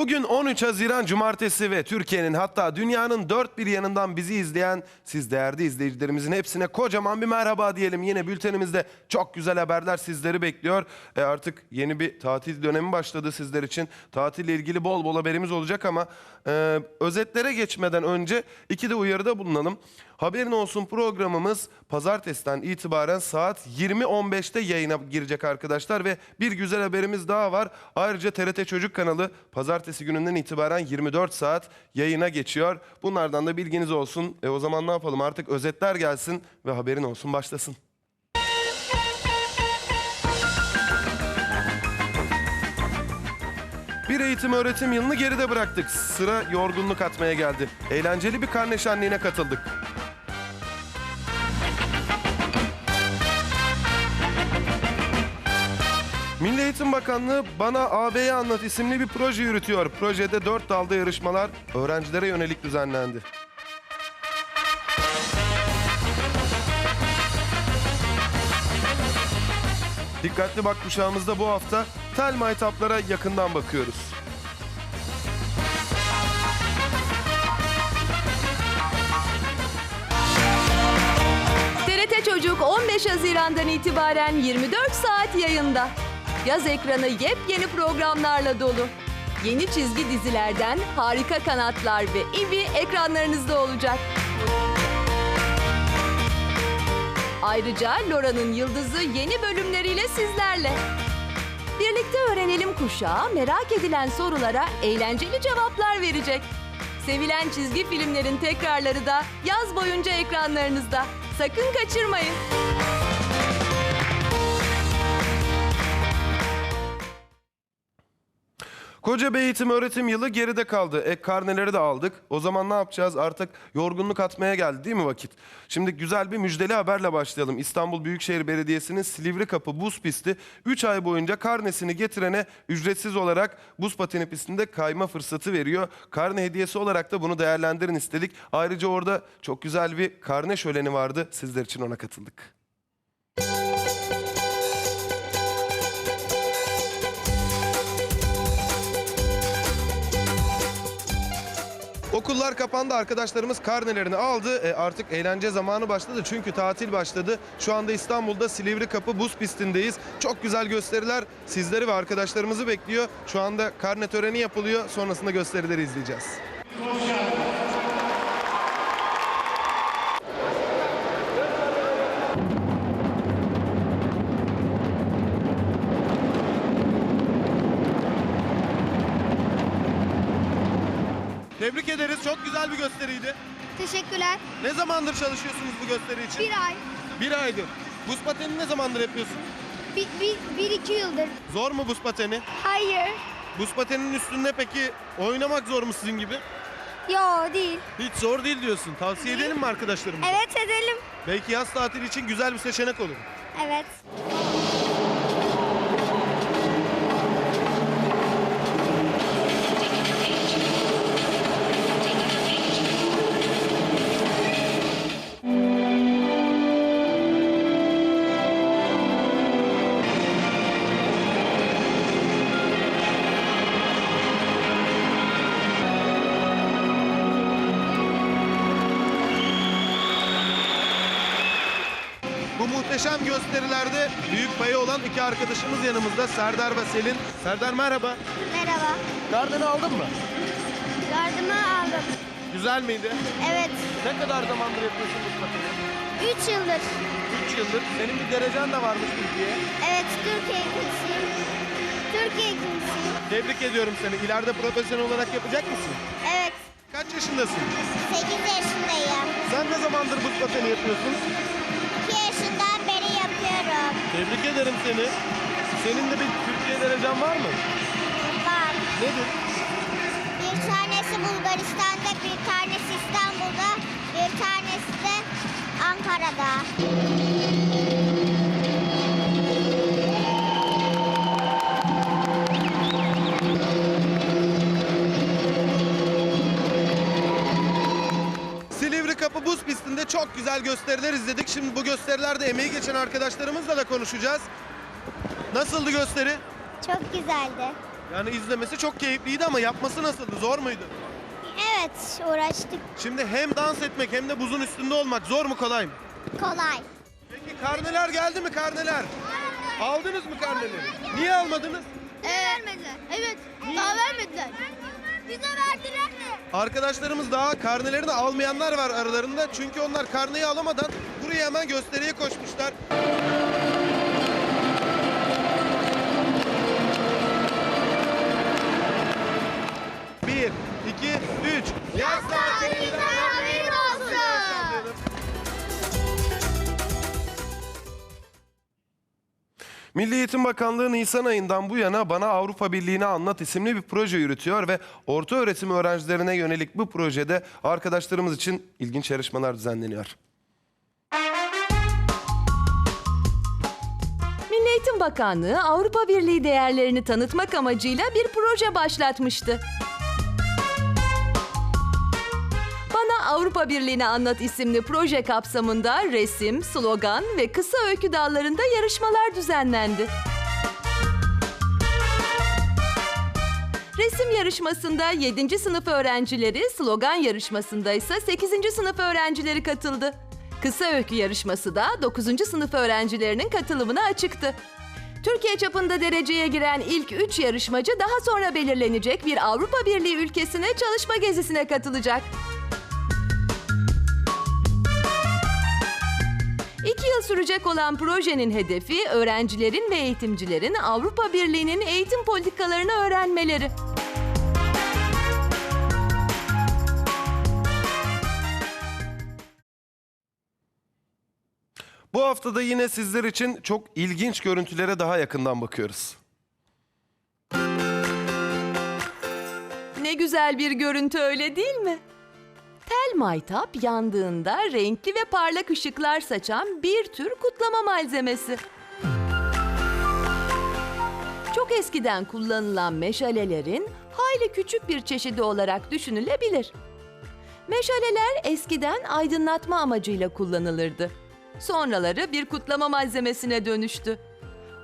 Bugün 13 Haziran Cumartesi ve Türkiye'nin hatta dünyanın dört bir yanından bizi izleyen siz değerli izleyicilerimizin hepsine kocaman bir merhaba diyelim. Yine bültenimizde çok güzel haberler sizleri bekliyor. E artık yeni bir tatil dönemi başladı sizler için. Tatille ilgili bol bol haberimiz olacak ama e, özetlere geçmeden önce iki de uyarıda bulunalım. Haberin olsun programımız pazartesiden itibaren saat 20.15'te yayına girecek arkadaşlar ve bir güzel haberimiz daha var. Ayrıca TRT Çocuk kanalı pazartesi gününden itibaren 24 saat yayına geçiyor. Bunlardan da bilginiz olsun. E o zaman ne yapalım artık özetler gelsin ve haberin olsun başlasın. Bir eğitim öğretim yılını geride bıraktık. Sıra yorgunluk atmaya geldi. Eğlenceli bir karne şenliğine katıldık. Eğitim Bakanlığı Bana AB'yi Anlat isimli bir proje yürütüyor. Projede dört dalda yarışmalar öğrencilere yönelik düzenlendi. Dikkatli bak kuşağımızda bu hafta tel maytaplara yakından bakıyoruz. TRT Çocuk 15 Haziran'dan itibaren 24 saat yayında. Yaz ekranı yepyeni programlarla dolu. Yeni çizgi dizilerden Harika Kanatlar ve İbi ekranlarınızda olacak. Ayrıca Lora'nın Yıldızı yeni bölümleriyle sizlerle. Birlikte öğrenelim kuşağı merak edilen sorulara eğlenceli cevaplar verecek. Sevilen çizgi filmlerin tekrarları da yaz boyunca ekranlarınızda. Sakın kaçırmayın. Koca bir eğitim öğretim yılı geride kaldı. Ek karneleri de aldık. O zaman ne yapacağız? Artık yorgunluk atmaya geldi değil mi vakit? Şimdi güzel bir müjdeli haberle başlayalım. İstanbul Büyükşehir Belediyesi'nin Silivri Kapı buz pisti 3 ay boyunca karnesini getirene ücretsiz olarak buz pateni pistinde kayma fırsatı veriyor. Karne hediyesi olarak da bunu değerlendirin istedik. Ayrıca orada çok güzel bir karne şöleni vardı. Sizler için ona katıldık. Okullar kapandı. Arkadaşlarımız karnelerini aldı. E, artık eğlence zamanı başladı. Çünkü tatil başladı. Şu anda İstanbul'da Silivri Kapı buz pistindeyiz. Çok güzel gösteriler sizleri ve arkadaşlarımızı bekliyor. Şu anda karne töreni yapılıyor. Sonrasında gösterileri izleyeceğiz. Tebrik ederiz. Çok güzel bir gösteriydi. Teşekkürler. Ne zamandır çalışıyorsunuz bu gösteri için? Bir ay. Bir aydır. Buz pateni ne zamandır yapıyorsun? Bir, bir, bir iki yıldır. Zor mu buz pateni? Hayır. Buz pateninin üstünde peki oynamak zor mu sizin gibi? Yo değil. Hiç zor değil diyorsun. Tavsiye edelim mi arkadaşlarımıza? Evet edelim. Belki yaz tatili için güzel bir seçenek olur. Evet. Gösterilerde büyük payı olan iki arkadaşımız yanımızda. Serdar ve Selin. Serdar merhaba. Merhaba. Gardını aldın mı? Yardımı aldım. Güzel miydi? Evet. Ne kadar zamandır yapıyorsun buz pateni? Üç yıldır. 3 yıldır. Senin bir derecen de varmış Türkiye'ye. Evet Türkiye ikincisiyim. Türkiye ikincisiyim. Tebrik ediyorum seni. İleride profesyonel olarak yapacak mısın? Evet. Kaç yaşındasın? Sekiz yaşındayım. Sen ne zamandır buz pateni yapıyorsun? Tebrik ederim seni. Senin de bir Türkiye derecen var mı? Var. Nedir? Bir tanesi Bulgaristan'da, bir tanesi İstanbul'da, bir tanesi de Ankara'da. Kapı Buz Pisti'nde çok güzel gösteriler izledik. Şimdi bu gösterilerde emeği geçen arkadaşlarımızla da konuşacağız. Nasıldı gösteri? Çok güzeldi. Yani izlemesi çok keyifliydi ama yapması nasıldı? Zor muydu? Evet uğraştık. Şimdi hem dans etmek hem de buzun üstünde olmak zor mu kolay mı? Kolay. Peki karneler geldi mi karneler? Aldınız mı karneleri? Niye almadınız? vermediler. Evet. Daha vermediler. Bize verdiler mi? Arkadaşlarımız daha karnelerini almayanlar var aralarında. Çünkü onlar karneyi alamadan buraya hemen gösteriye koşmuşlar. Bir, iki, üç. Yaz tatilinden Milli Eğitim Bakanlığı Nisan ayından bu yana Bana Avrupa Birliği'ni Anlat isimli bir proje yürütüyor ve orta öğretim öğrencilerine yönelik bu projede arkadaşlarımız için ilginç yarışmalar düzenleniyor. Milli Eğitim Bakanlığı Avrupa Birliği değerlerini tanıtmak amacıyla bir proje başlatmıştı. Avrupa Birliği'ni Anlat isimli proje kapsamında resim, slogan ve kısa öykü dallarında yarışmalar düzenlendi. Resim yarışmasında 7. sınıf öğrencileri, slogan yarışmasında ise 8. sınıf öğrencileri katıldı. Kısa öykü yarışması da 9. sınıf öğrencilerinin katılımına açıktı. Türkiye çapında dereceye giren ilk 3 yarışmacı daha sonra belirlenecek bir Avrupa Birliği ülkesine çalışma gezisine katılacak. İki yıl sürecek olan projenin hedefi öğrencilerin ve eğitimcilerin Avrupa Birliği'nin eğitim politikalarını öğrenmeleri. Bu haftada yine sizler için çok ilginç görüntülere daha yakından bakıyoruz. Ne güzel bir görüntü öyle değil mi? Tel maytap yandığında renkli ve parlak ışıklar saçan bir tür kutlama malzemesi. Çok eskiden kullanılan meşalelerin hayli küçük bir çeşidi olarak düşünülebilir. Meşaleler eskiden aydınlatma amacıyla kullanılırdı. Sonraları bir kutlama malzemesine dönüştü.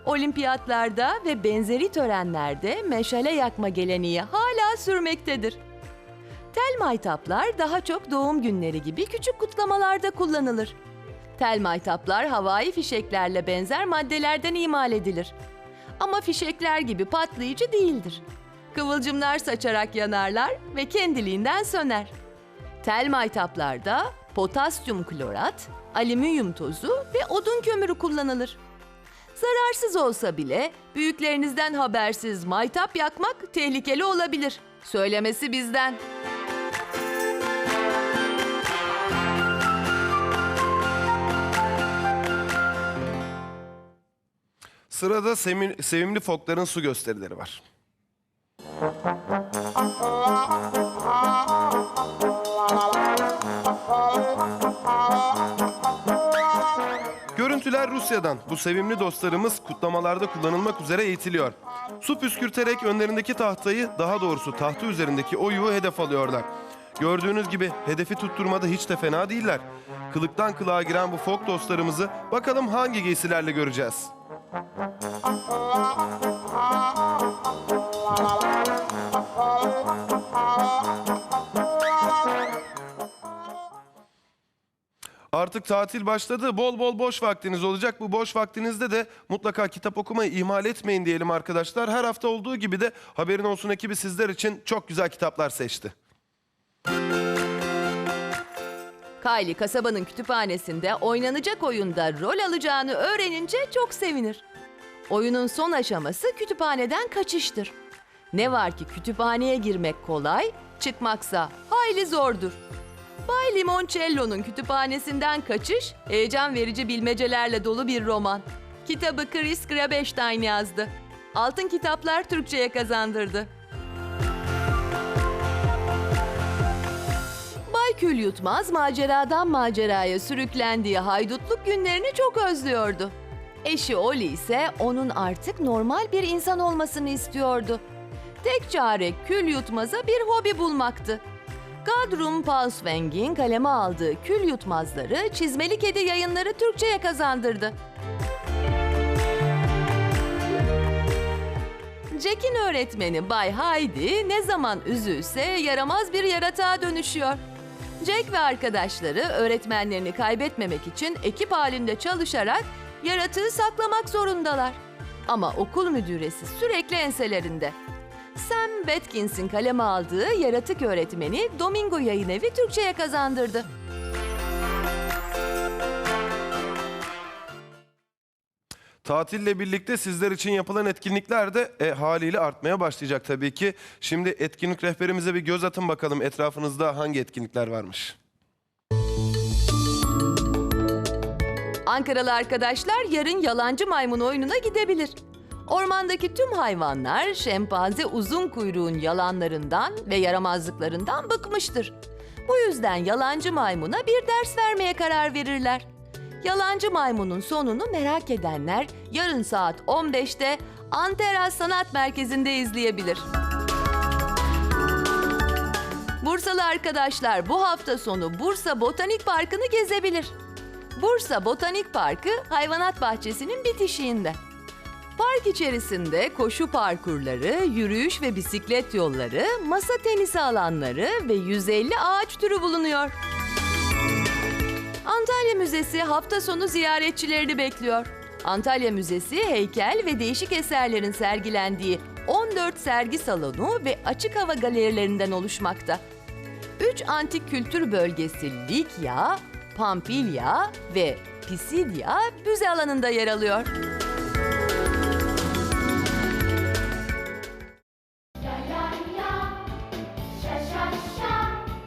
Olimpiyatlarda ve benzeri törenlerde meşale yakma geleneği hala sürmektedir. Tel maytaplar daha çok doğum günleri gibi küçük kutlamalarda kullanılır. Tel maytaplar havai fişeklerle benzer maddelerden imal edilir. Ama fişekler gibi patlayıcı değildir. Kıvılcımlar saçarak yanarlar ve kendiliğinden söner. Tel maytaplarda potasyum klorat, alüminyum tozu ve odun kömürü kullanılır. Zararsız olsa bile büyüklerinizden habersiz maytap yakmak tehlikeli olabilir. Söylemesi bizden. Sırada semi- sevimli fokların su gösterileri var. Görüntüler Rusya'dan. Bu sevimli dostlarımız kutlamalarda kullanılmak üzere eğitiliyor. Su püskürterek önlerindeki tahtayı, daha doğrusu tahtı üzerindeki o hedef alıyorlar. Gördüğünüz gibi hedefi tutturmada hiç de fena değiller. Kılıktan kılığa giren bu fok dostlarımızı bakalım hangi giysilerle göreceğiz. Artık tatil başladı. Bol bol boş vaktiniz olacak. Bu boş vaktinizde de mutlaka kitap okumayı ihmal etmeyin diyelim arkadaşlar. Her hafta olduğu gibi de Haberin Olsun ekibi sizler için çok güzel kitaplar seçti. Kylie kasabanın kütüphanesinde oynanacak oyunda rol alacağını öğrenince çok sevinir. Oyunun son aşaması kütüphaneden kaçıştır. Ne var ki kütüphaneye girmek kolay, çıkmaksa hayli zordur. Bay Limoncello'nun kütüphanesinden kaçış, heyecan verici bilmecelerle dolu bir roman. Kitabı Chris Grabeştayn yazdı. Altın Kitaplar Türkçe'ye kazandırdı. Kül Yutmaz maceradan maceraya sürüklendiği haydutluk günlerini çok özlüyordu. Eşi Oli ise onun artık normal bir insan olmasını istiyordu. Tek çare Kül Yutmaz'a bir hobi bulmaktı. Gadrum Paulsveng'in kaleme aldığı Kül Yutmazları Çizmeli Kedi yayınları Türkçe'ye kazandırdı. Jack'in öğretmeni Bay Haydi ne zaman üzülse yaramaz bir yaratığa dönüşüyor. Jack ve arkadaşları öğretmenlerini kaybetmemek için ekip halinde çalışarak yaratığı saklamak zorundalar. Ama okul müdüresi sürekli enselerinde. Sam Watkins'in kaleme aldığı yaratık öğretmeni Domingo Yayın Evi Türkçe'ye kazandırdı. Tatille birlikte sizler için yapılan etkinlikler de e, haliyle artmaya başlayacak tabii ki. Şimdi etkinlik rehberimize bir göz atın bakalım etrafınızda hangi etkinlikler varmış. Ankaralı arkadaşlar yarın yalancı maymun oyununa gidebilir. Ormandaki tüm hayvanlar şempanze uzun kuyruğun yalanlarından ve yaramazlıklarından bıkmıştır. Bu yüzden yalancı maymuna bir ders vermeye karar verirler. Yalancı maymunun sonunu merak edenler yarın saat 15'te Antera Sanat Merkezi'nde izleyebilir. Bursalı arkadaşlar bu hafta sonu Bursa Botanik Parkı'nı gezebilir. Bursa Botanik Parkı hayvanat bahçesinin bitişiğinde. Park içerisinde koşu parkurları, yürüyüş ve bisiklet yolları, masa tenisi alanları ve 150 ağaç türü bulunuyor. Antalya Müzesi hafta sonu ziyaretçilerini bekliyor. Antalya Müzesi heykel ve değişik eserlerin sergilendiği 14 sergi salonu ve açık hava galerilerinden oluşmakta. 3 antik kültür bölgesi Likya, Pampilya ve Pisidya müze alanında yer alıyor.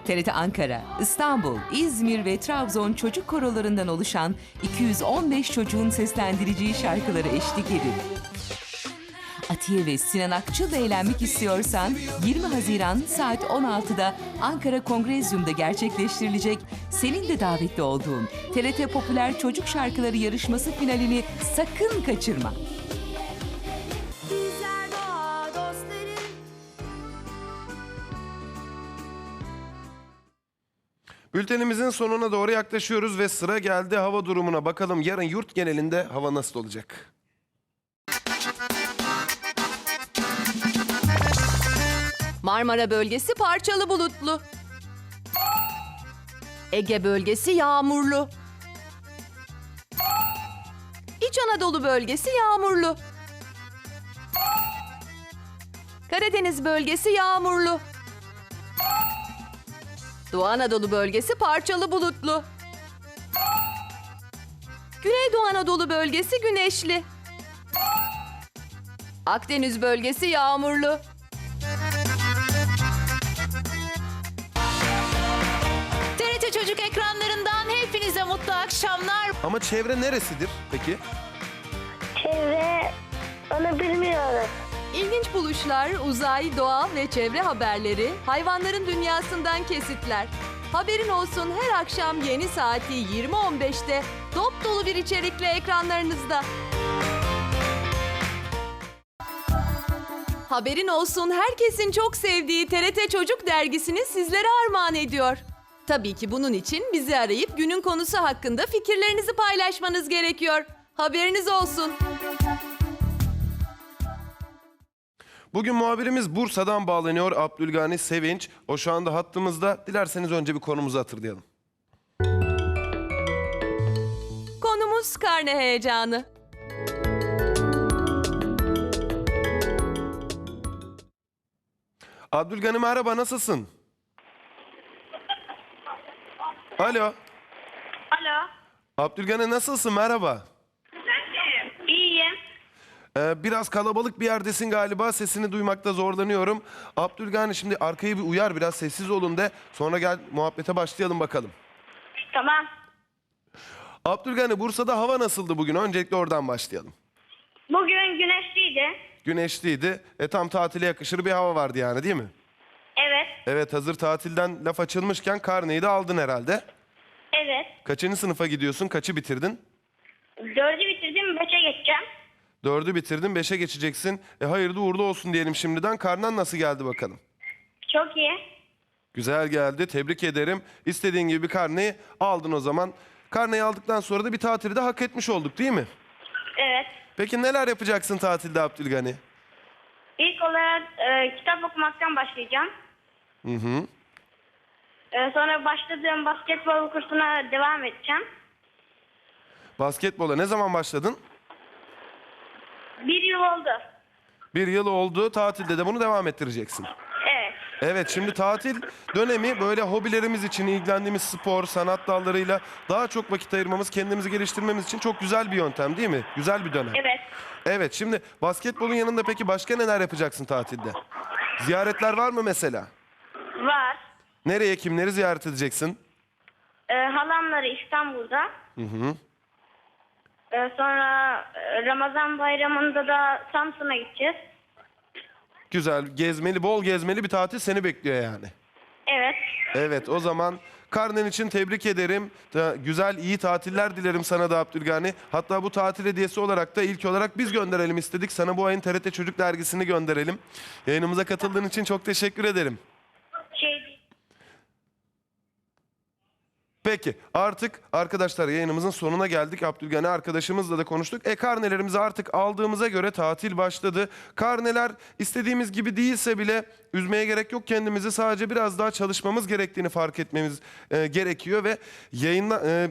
TRT Ankara, İstanbul, İzmir ve Trabzon çocuk korolarından oluşan 215 çocuğun seslendireceği şarkıları eşlik edin. Atiye ve Sinan Akçıl'la eğlenmek istiyorsan 20 Haziran saat 16'da Ankara Kongrezyum'da gerçekleştirilecek senin de davetli olduğun TRT Popüler Çocuk Şarkıları yarışması finalini sakın kaçırma. Bültenimizin sonuna doğru yaklaşıyoruz ve sıra geldi hava durumuna. Bakalım yarın yurt genelinde hava nasıl olacak? Marmara bölgesi parçalı bulutlu. Ege bölgesi yağmurlu. İç Anadolu bölgesi yağmurlu. Karadeniz bölgesi yağmurlu. Doğu Anadolu bölgesi parçalı bulutlu. Güneydoğu Anadolu bölgesi güneşli. Akdeniz bölgesi yağmurlu. TRT Çocuk ekranlarından hepinize mutlu akşamlar. Ama çevre neresidir peki? Çevre onu bilmiyorum. İlginç buluşlar, uzay, doğa ve çevre haberleri, hayvanların dünyasından kesitler. Haberin olsun her akşam yeni saati 20.15'te dop dolu bir içerikle ekranlarınızda. Haberin olsun herkesin çok sevdiği TRT Çocuk dergisini sizlere armağan ediyor. Tabii ki bunun için bizi arayıp günün konusu hakkında fikirlerinizi paylaşmanız gerekiyor. Haberiniz olsun. Bugün muhabirimiz Bursa'dan bağlanıyor Abdülgani Sevinç. O şu anda hattımızda. Dilerseniz önce bir konumuzu hatırlayalım. Konumuz karne heyecanı. Abdülgani merhaba nasılsın? Alo. Alo. Abdülgani nasılsın merhaba. Ee, biraz kalabalık bir yerdesin galiba sesini duymakta zorlanıyorum. Abdülgani şimdi arkayı bir uyar biraz sessiz olun de sonra gel muhabbete başlayalım bakalım. Tamam. Abdülgani Bursa'da hava nasıldı bugün? Öncelikle oradan başlayalım. Bugün güneşliydi. Güneşliydi. E tam tatile yakışır bir hava vardı yani değil mi? Evet. Evet hazır tatilden laf açılmışken karneyi de aldın herhalde. Evet. Kaçıncı sınıfa gidiyorsun? Kaçı bitirdin? Dördü bitirdim. Beşe geçeceğim. Dördü bitirdin, beşe geçeceksin. E hayırlı uğurlu olsun diyelim şimdiden. Karnen nasıl geldi bakalım? Çok iyi. Güzel geldi. Tebrik ederim. İstediğin gibi bir karneyi aldın o zaman. Karneyi aldıktan sonra da bir tatili de hak etmiş olduk değil mi? Evet. Peki neler yapacaksın tatilde Abdülgani? İlk ilk olarak e, kitap okumaktan başlayacağım. Hı hı. E, sonra başladığım basketbol kursuna devam edeceğim. Basketbola ne zaman başladın? Bir yıl oldu. Bir yıl oldu. Tatilde de bunu devam ettireceksin. Evet. Evet şimdi tatil dönemi böyle hobilerimiz için ilgilendiğimiz spor, sanat dallarıyla daha çok vakit ayırmamız, kendimizi geliştirmemiz için çok güzel bir yöntem değil mi? Güzel bir dönem. Evet. Evet şimdi basketbolun yanında peki başka neler yapacaksın tatilde? Ziyaretler var mı mesela? Var. Nereye kimleri ziyaret edeceksin? E, halamları İstanbul'da. Hı hı. E, sonra e, Ramazan bayramında da Samsun'a gideceğiz. Güzel, gezmeli, bol gezmeli bir tatil seni bekliyor yani. Evet. Evet o zaman karnen için tebrik ederim. Ta- Güzel iyi tatiller dilerim sana da Abdülgani. Hatta bu tatil hediyesi olarak da ilk olarak biz gönderelim istedik. Sana bu ayın TRT Çocuk Dergisi'ni gönderelim. Yayınımıza katıldığın için çok teşekkür ederim. Peki artık arkadaşlar yayınımızın sonuna geldik. Abdülgani arkadaşımızla da konuştuk. E karnelerimizi artık aldığımıza göre tatil başladı. Karneler istediğimiz gibi değilse bile üzmeye gerek yok. Kendimizi sadece biraz daha çalışmamız gerektiğini fark etmemiz e, gerekiyor ve yayınla e,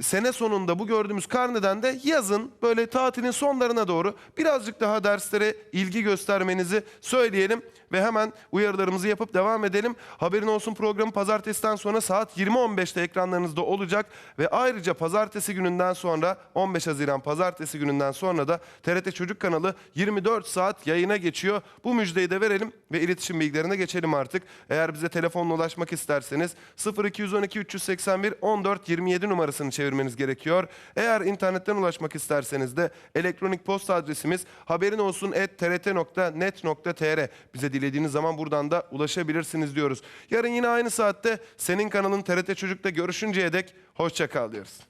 sene sonunda bu gördüğümüz karneden de yazın böyle tatilin sonlarına doğru birazcık daha derslere ilgi göstermenizi söyleyelim ve hemen uyarılarımızı yapıp devam edelim. Haberin olsun programı pazartesiden sonra saat 20.15'te ekranlarınızda olacak ve ayrıca pazartesi gününden sonra 15 Haziran pazartesi gününden sonra da TRT Çocuk kanalı 24 saat yayına geçiyor. Bu müjdeyi de verelim ve iletişim bilgilerine geçelim artık. Eğer bize telefonla ulaşmak isterseniz 0212 381 14 27 numarasını çevirmeniz gerekiyor. Eğer internetten ulaşmak isterseniz de elektronik posta adresimiz haberin olsun bize dilediğiniz zaman buradan da ulaşabilirsiniz diyoruz. Yarın yine aynı saatte senin kanalın TRT Çocuk'ta görüşünceye dek hoşça kal diyoruz.